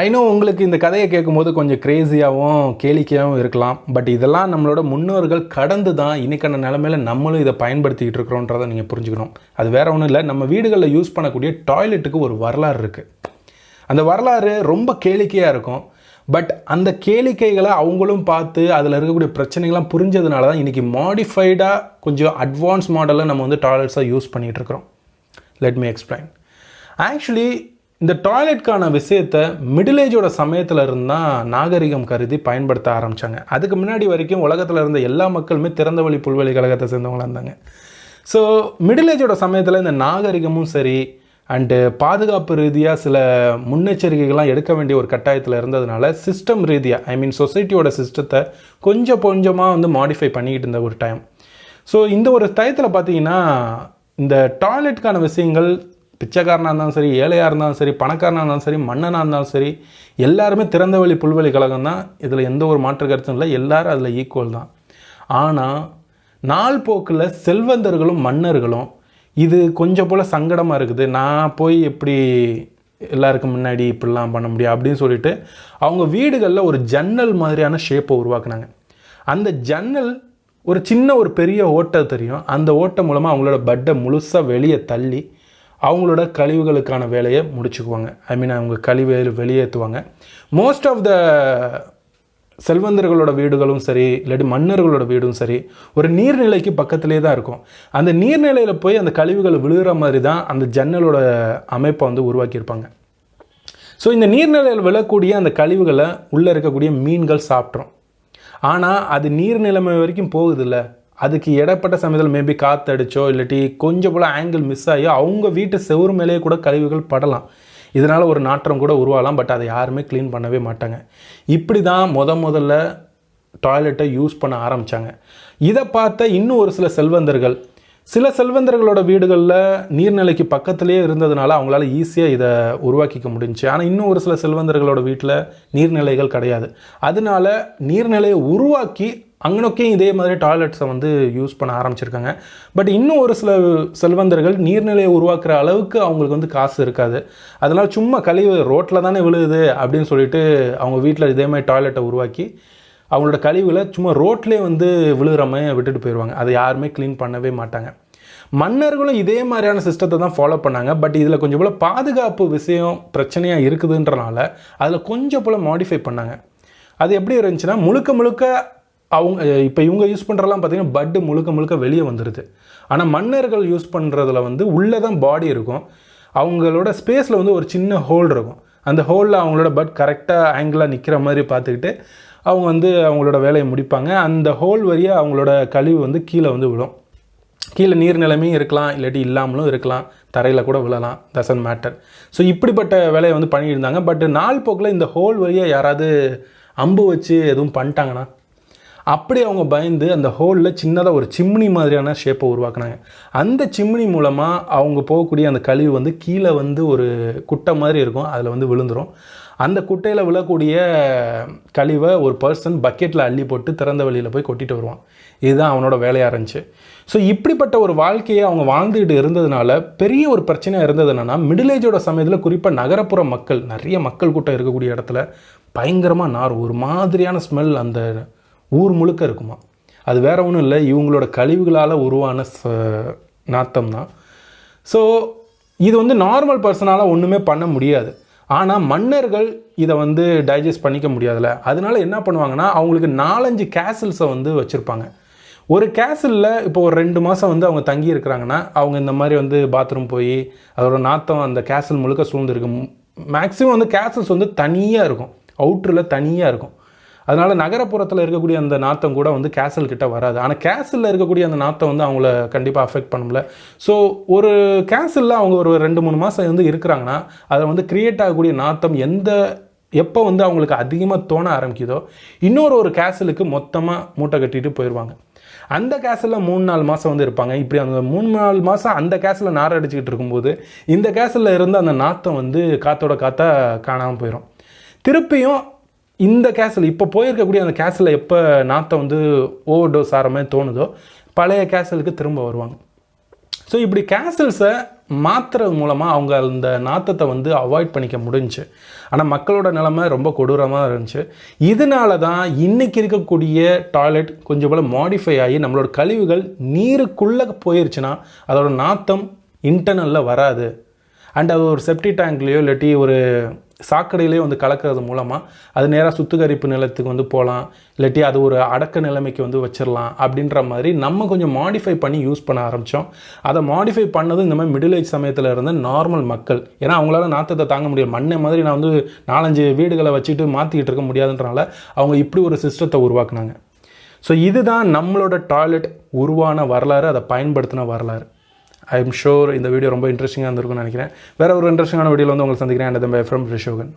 I know உங்களுக்கு இந்த கதையை கேட்கும்போது கொஞ்சம் க்ரேஸியாகவும் கேளிக்கையாகவும் இருக்கலாம். பட் இதெல்லாம் நம்மளோட முன்னோர்கள் கடந்து தான் இன்றைக்கான நிலமையில நம்மளும் இதை பயன்படுத்திக்கிட்டு இருக்கிறோன்றதை நீங்கள் புரிஞ்சுக்கணும். அது வேற ஒன்றும் இல்லை. நம்ம வீடுகளில் யூஸ் பண்ணக்கூடிய டாய்லெட்டுக்கு ஒரு வரலாறு இருக்குது அந்த வரலாறு ரொம்ப கேளிக்கையாக இருக்கும். பட் அந்த கேளிக்கைகளை அவங்களும் பார்த்து அதில் இருக்கக்கூடிய பிரச்சனைகள்லாம் புரிஞ்சதுனால தான் இன்றைக்கி மாடிஃபைடாக கொஞ்சம் அட்வான்ஸ் மாடலில் நம்ம வந்து டாய்லெட்ஸாக யூஸ் பண்ணிகிட்டு இருக்கிறோம். லெட் மீ எக்ஸ்பிளைன் ஆக்சுவலி இந்த டாய்லெட்கான விஷயத்த மிடில் ஏஜோட சமயத்தில் இருந்தால் நாகரிகம் கருதி பயன்படுத்த ஆரம்பித்தாங்க அதுக்கு முன்னாடி வரைக்கும் உலகத்தில் இருந்த எல்லா மக்களுமே திறந்த வழி புல்வெளி கழகத்தை சேர்ந்தவங்களாக இருந்தாங்க. ஸோ மிடில் ஏஜோட சமயத்தில் இந்த நாகரிகமும் சரி அண்டு பாதுகாப்பு ரீதியாக சில முன்னெச்சரிக்கைகள்லாம் எடுக்க வேண்டிய ஒரு கட்டாயத்தில் இருந்ததுனால சிஸ்டம் ரீதியாக ஐ மீன் சொசைட்டியோட சிஸ்டத்தை கொஞ்சம் கொஞ்சமாக வந்து மாடிஃபை பண்ணிக்கிட்டு இருந்த ஒரு டைம் ஸோ இந்த ஒரு டயத்தில் பார்த்தீங்கன்னா இந்த டாய்லெட்டுக்கான விஷயங்கள் பிச்சைக்காரனாக இருந்தாலும் சரி ஏழையாக இருந்தாலும் சரி பணக்காரனாக இருந்தாலும் சரி மன்னனாக இருந்தாலும் சரி எல்லாருமே திறந்தவெளி புல்வெளி கழகம் தான். இதில் எந்த ஒரு மாற்று கருத்தும் இல்லை. எல்லாரும் அதில் ஈக்குவல் தான். ஆனால் நாள் போக்கில் செல்வந்தர்களும் மன்னர்களும் இது கொஞ்சம் போல் சங்கடமாக இருக்குது. நான் போய் எப்படி எல்லாருக்கும் முன்னாடி இப்படிலாம் பண்ண முடியும் அப்படின்னு சொல்லிட்டு அவங்க வீடுகளில் ஒரு ஜன்னல் மாதிரியான ஷேப்பை உருவாக்குனாங்க. அந்த ஜன்னல் ஒரு சின்ன ஒரு பெரிய ஓட்டை தெரியும். அந்த ஓட்டை மூலமாக அவங்களோட பட்டை முழுசாக வெளியே தள்ளி அவங்களோட கழிவுகளுக்கான வேலையை முடிச்சுக்குவாங்க. ஐ மீன் அவங்க கழிவை வெளியேற்றுவாங்க. மோஸ்ட் ஆஃப் த செல்வந்தர்களோட வீடுகளும் சரி இல்லாட்டி மன்னர்களோட வீடும் சரி ஒரு நீர்நிலைக்கு பக்கத்திலே தான் இருக்கும். அந்த நீர்நிலையில் போய் அந்த கழிவுகள் விழுகிற மாதிரி தான் அந்த ஜன்னலோட அமைப்பை வந்து உருவாக்கியிருப்பாங்க. ஸோ இந்த நீர்நிலையில் விழக்கூடிய அந்த கழிவுகளை உள்ளே இருக்கக்கூடிய மீன்கள் சாப்பிட்றோம் ஆனால் அது நீர் நிலைமை வரைக்கும் போகுதில்ல. அதுக்கு இடப்பட்ட சமயத்தில் மேபி காற்றடிச்சோ இல்லாட்டி கொஞ்சம் போல் ஆங்கிள் மிஸ் ஆகி அவங்க வீட்டு செவுறு மேலேயே கூட கழிவுகள் படலாம். இதனால் ஒரு நாற்றம் கூட உருவாகலாம் பட் அதை யாருமே க்ளீன் பண்ணவே மாட்டாங்க. இப்படி தான் முத முதல்ல டாய்லெட்டை யூஸ் பண்ண ஆரம்பித்தாங்க இதை பார்த்த இன்னும் ஒரு சில செல்வந்தர்கள். சில செல்வந்தர்களோட வீடுகளில் நீர்நிலைக்கு பக்கத்துலேயே இருந்ததுனால அவங்களால ஈஸியாக இதை உருவாக்கிக்க முடிஞ்சுச்சு ஆனால் இன்னும் ஒரு சில செல்வந்தர்களோட வீட்டில் நீர்நிலைகள் கிடையாது. அதனால நீர்நிலையை உருவாக்கி அங்கனொக்கே இதே மாதிரி டாய்லெட்ஸை வந்து யூஸ் பண்ண ஆரம்பிச்சிருக்காங்க. பட் இன்னும் ஒரு சில செல்வந்தர்கள் நீர்நிலையை உருவாக்குற அளவுக்கு அவங்களுக்கு வந்து காசு இருக்காது. அதனால் சும்மா கழிவு ரோட்டில் தானே விழுகுது அப்படின்னு சொல்லிட்டு அவங்க வீட்டில் இதே மாதிரி டாய்லெட்டை உருவாக்கி அவங்களோட கழிவுகளை சும்மா ரோட்லேயே வந்து விழுகிற மாதிரி விட்டுட்டு போயிடுவாங்க அதை யாருமே க்ளீன் பண்ணவே மாட்டாங்க. மன்னர்களும் இதே மாதிரியான சிஸ்டத்தை தான் ஃபாலோ பண்ணாங்க. பட் இதில் கொஞ்சம் போல் பாதுகாப்பு விஷயம் பிரச்சனையாக இருக்குதுன்றனால அதில் கொஞ்சம் போல் மாடிஃபை பண்ணாங்க. அது எப்படி இருந்துச்சுன்னா முழுக்க முழுக்க அவங்க இப்போ இவங்க யூஸ் பண்ணுறலாம் பார்த்தீங்கன்னா பட்டு முழுக்க முழுக்க வெளியே வந்துடுது ஆனால் மன்னர்கள் யூஸ் பண்ணுறதுல வந்து உள்ளே தான் பாடி இருக்கும். அவங்களோட ஸ்பேஸில் வந்து ஒரு சின்ன ஹோல் இருக்கும். அந்த ஹோலில் அவங்களோட பட் கரெக்டாக ஆங்கிளாக நிற்கிற மாதிரி பார்த்துக்கிட்டு அவங்க வந்து அவங்களோட வேலையை முடிப்பாங்க. அந்த ஹோல் வழியாக அவங்களோட கழிவு வந்து கீழே வந்து விழும். கீழே நீர் நிலைமையும் இருக்கலாம் இல்லாட்டி இல்லாமலும் இருக்கலாம். தரையில் கூட விழலாம். டசன்ட் மேட்டர் ஸோ இப்படிப்பட்ட வேலையை வந்து பண்ணியிருந்தாங்க. பட் நாள் போக்கில் இந்த ஹோல் வழியாக யாராவது அம்பு வச்சு எதுவும் பண்ணிட்டாங்கன்னா அப்படி அவங்க பயந்து அந்த ஹோலில் சின்னதாக ஒரு சிம்னி மாதிரியான ஷேப்பை உருவாக்குனாங்க. அந்த சிம்னி மூலமாக அவங்க போகக்கூடிய அந்த கழிவு வந்து கீழே வந்து ஒரு குட்டை மாதிரி இருக்கும். அதில் வந்து விழுந்துரும். அந்த குட்டையில் விழக்கூடிய கழிவை ஒரு பர்சன் பக்கெட்டில் அள்ளி போட்டு திறந்த வழியில் போய் கொட்டிட்டு வருவான். இதுதான் அவனோட வேலையாக இருந்துச்சு. ஸோ இப்படிப்பட்ட ஒரு வாழ்க்கையை அவங்க வாழ்ந்துகிட்டு இருந்ததுனால பெரிய ஒரு பிரச்சனையாக இருந்தது என்னென்னா மிடில் ஏஜோட சமயத்தில் குறிப்பாக நகரப்புற மக்கள் நிறைய மக்கள் கூட்டம் இருக்கக்கூடிய இடத்துல பயங்கரமாக நார் ஒரு மாதிரியான ஸ்மெல் அந்த ஊர் முழுக்க இருக்குமா? அது வேற ஒன்றும் இல்லை. இவங்களோட கழிவுகளால் உருவான ச- நாத்தம் தான். ஸோ இது வந்து நார்மல் பர்சனால் ஒன்றுமே பண்ண முடியாது. ஆனால் மன்னர்கள் இதை வந்து டைஜஸ்ட் பண்ணிக்க முடியாதுல்ல. அதனால என்ன பண்ணுவாங்கன்னா அவங்களுக்கு நாலஞ்சு கேசல்ஸை வந்து வச்சுருப்பாங்க. ஒரு கேசலில் இப்போ ஒரு ரெண்டு மாதம் வந்து அவங்க தங்கி இருக்கிறாங்கன்னா அவங்க இந்த மாதிரி வந்து பாத்ரூம் போய் அதோட நாத்தம் அந்த கேசல் முழுக்க சூழ்ந்துருக்கும். மேக்ஸிமம் வந்து கேசல்ஸ் வந்து தனியாக இருக்கும். அவுட்டரில் தனியாக இருக்கும். அதனால் நகரப்புறத்தில் இருக்கக்கூடிய அந்த நாத்தம் கூட வந்து கேசல் கிட்ட வராது. ஆனால் கேசலில் இருக்கக்கூடிய அந்த நாத்தம் வந்து அவங்கள கண்டிப்பாக அஃபெக்ட் பண்ணல ஸோ ஒரு கேசலில் அவங்க ஒரு ரெண்டு மூணு மாதம் வந்து இருக்கிறாங்கன்னா அதை வந்து க்ரியேட் ஆகக்கூடிய நாத்தம் எந்த எப்போ வந்து அவங்களுக்கு அதிகமாக தோண ஆரம்பிக்குதோ இன்னொரு ஒரு கேசலுக்கு மொத்தமாக மூட்டை கட்டிட்டு போயிடுவாங்க அந்த கேஸில் மூணு நாலு மாதம் வந்து இருப்பாங்க. இப்படி அந்த மூணு நாலு மாதம் அந்த கேஸில் நார் அடிச்சுக்கிட்டு இருக்கும்போது இந்த கேஸில் இருந்து அந்த நாத்தம் வந்து காத்தோட காத்தா காணாமல் போயிடும் திருப்பியும் இந்த கேஸில் இப்போ போயிருக்கக்கூடிய அந்த கேஸில் எப்போ நாத்தம் வந்து ஓவர் டோஸ் ஆகிற மாதிரி தோணுதோ பழைய கேசலுக்கு திரும்ப வருவாங்க. ஸோ இப்படி கேசல்ஸை மாற்றுறது மூலமாக அவங்க அந்த நாத்தத்தை வந்து அவாய்ட் பண்ணிக்க முடிஞ்சுச்சு ஆனால் மக்களோட நிலைமை ரொம்ப கொடூரமாக இருந்துச்சு. இதனால தான் இன்றைக்கி இருக்கக்கூடிய டாய்லெட் கொஞ்சம் போல் மாடிஃபை ஆகி நம்மளோட கழிவுகள் நீருக்குள்ளே போயிருச்சுன்னா அதோட நாத்தம் இன்டர்னலில் வராது. அண்ட் அது ஒரு செப்டி டேங்க்லேயோ இல்லாட்டி ஒரு சாக்கடையிலேயே வந்து கலக்கிறது மூலமாக அது நேராக சுத்திகரிப்பு நிலத்துக்கு வந்து போகலாம் இல்லாட்டி அது ஒரு அடக்க நிலைமைக்கு வந்து வச்சிடலாம் அப்படின்ற மாதிரி நம்ம கொஞ்சம் மாடிஃபை பண்ணி யூஸ் பண்ண ஆரம்பித்தோம் அதை மாடிஃபை பண்ணது இந்த மாதிரி மிடில் ஏஜ் சமயத்தில் இருந்த நார்மல் மக்கள் ஏன்னா அவங்களால நாத்தத்தை தாங்க முடியாது. மண்ணை மாதிரி நான் வந்து நாலஞ்சு வீடுகளை வச்சுட்டு மாற்றிக்கிட்டு இருக்க முடியாதுன்றனால அவங்க இப்படி ஒரு சிஸ்டத்தை உருவாக்குனாங்க. ஸோ இதுதான் நம்மளோட டாய்லெட் உருவான வரலாறு அதை பயன்படுத்தின வரலாறு. ஐ எம் ஷோர் இந்த வீடியோ ரொம்ப இன்ட்ரெஸ்டிங்காக இருந்திருக்கும்னு நினைக்கிறேன். வேறு ஒரு இன்ட்ரெஸ்டிங்கான வீடியோவில் வந்து உங்களுக்கு சந்திக்கிறேன். And from ரிஷோகன்